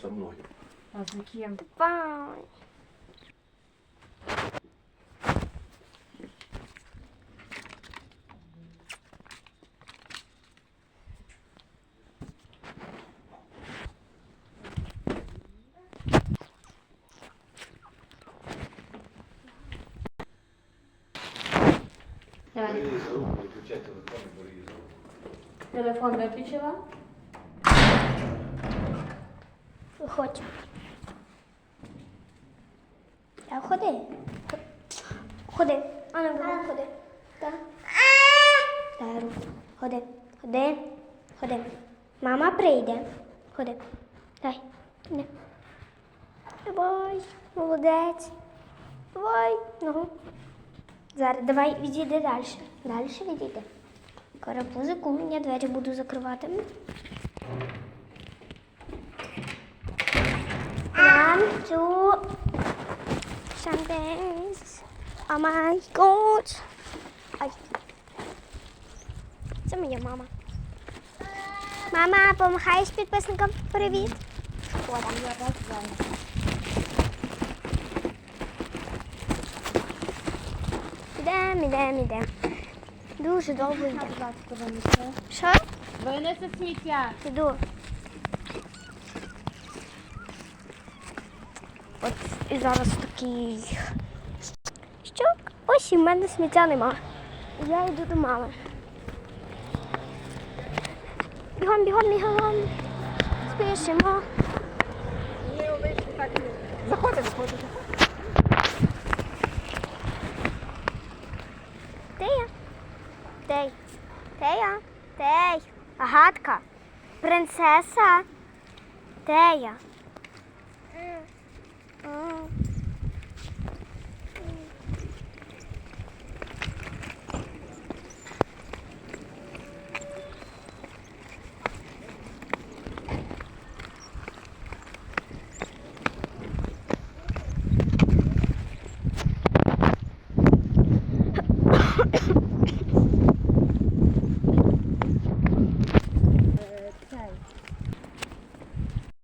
со мною. А за кем? Давай. Давай. Телефон і Виходь. Так, ходи. Ходи. А ну, ходи. Так. Дай руку. Ходи. Ходи. Ходи. Мама прийде. Ходи. Дай. Не. Давай. Молодець. Давай. Ногу. Зараз давай відійди далі. Далі відійди. Карапузику, я двері буду закривати. One, two, something. Oh my god. Ай. Це моя мама. Мама, помахаєш підписникам? Привіт. О, там я так Ідемо, ідемо, ідемо. Дуже довго йде. Будь ласка, винеси. Що? Винеси сміття. Іду. І зараз такий. Що? Ось і в мене сміття нема. Я йду до мами. Бігом, бігом, бігом. Спішимо. Заходи, заходи. Де я? Де? я? Де я? Де? я? Агатка. Принцеса. Де я? Ha